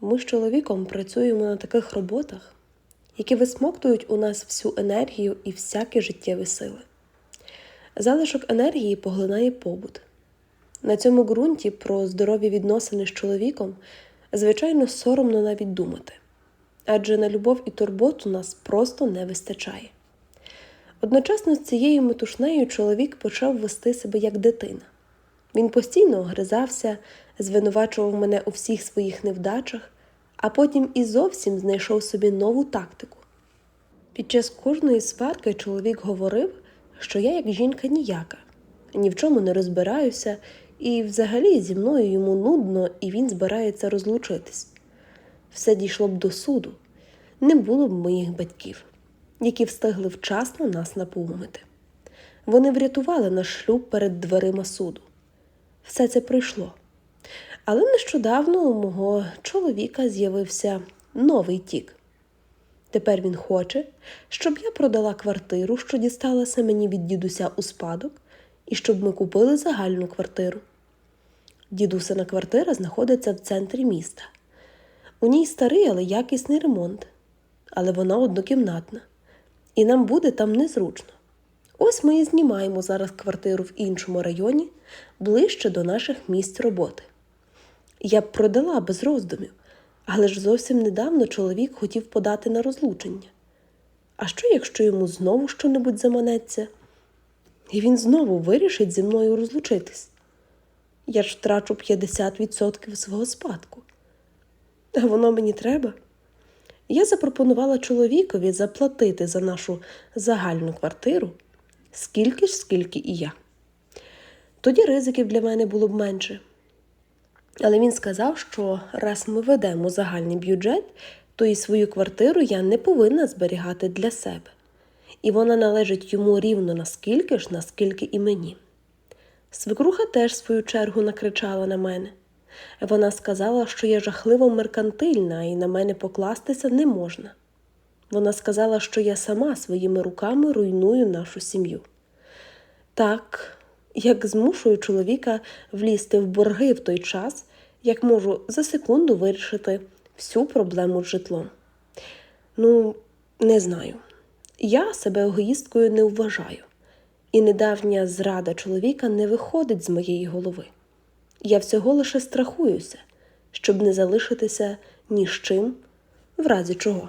Ми з чоловіком працюємо на таких роботах, які висмоктують у нас всю енергію і всякі життєві сили. Залишок енергії поглинає побут. На цьому ґрунті про здорові відносини з чоловіком, звичайно, соромно навіть думати, адже на любов і турботу нас просто не вистачає. Одночасно з цією метушнею чоловік почав вести себе як дитина. Він постійно огризався, звинувачував мене у всіх своїх невдачах, а потім і зовсім знайшов собі нову тактику. Під час кожної сварки чоловік говорив, що я як жінка ніяка, ні в чому не розбираюся, і взагалі зі мною йому нудно, і він збирається розлучитись. Все дійшло б до суду, не було б моїх батьків, які встигли вчасно нас напоумити. Вони врятували наш шлюб перед дверима суду. Все це прийшло. Але нещодавно у мого чоловіка з'явився новий тік. Тепер він хоче, щоб я продала квартиру, що дісталася мені від дідуся у спадок, і щоб ми купили загальну квартиру. Дідусина квартира знаходиться в центрі міста. У ній старий, але якісний ремонт, але вона однокімнатна, і нам буде там незручно. Ось ми і знімаємо зараз квартиру в іншому районі, ближче до наших місць роботи. Я б продала без роздумів, але ж зовсім недавно чоловік хотів подати на розлучення. А що, якщо йому знову щонебудь заманеться? І він знову вирішить зі мною розлучитись. Я ж втрачу 50% свого спадку. А воно мені треба. Я запропонувала чоловікові заплатити за нашу загальну квартиру скільки ж, скільки і я. Тоді ризиків для мене було б менше. Але він сказав, що раз ми ведемо загальний бюджет, то і свою квартиру я не повинна зберігати для себе, і вона належить йому рівно наскільки ж, наскільки і мені. Свекруха теж свою чергу накричала на мене. Вона сказала, що я жахливо меркантильна і на мене покластися не можна. Вона сказала, що я сама своїми руками руйную нашу сім'ю. Так, як змушую чоловіка влізти в борги в той час, як можу за секунду вирішити всю проблему з житлом. Ну, не знаю. Я себе егоїсткою не вважаю, і недавня зрада чоловіка не виходить з моєї голови. Я всього лише страхуюся, щоб не залишитися ні з чим, в разі чого.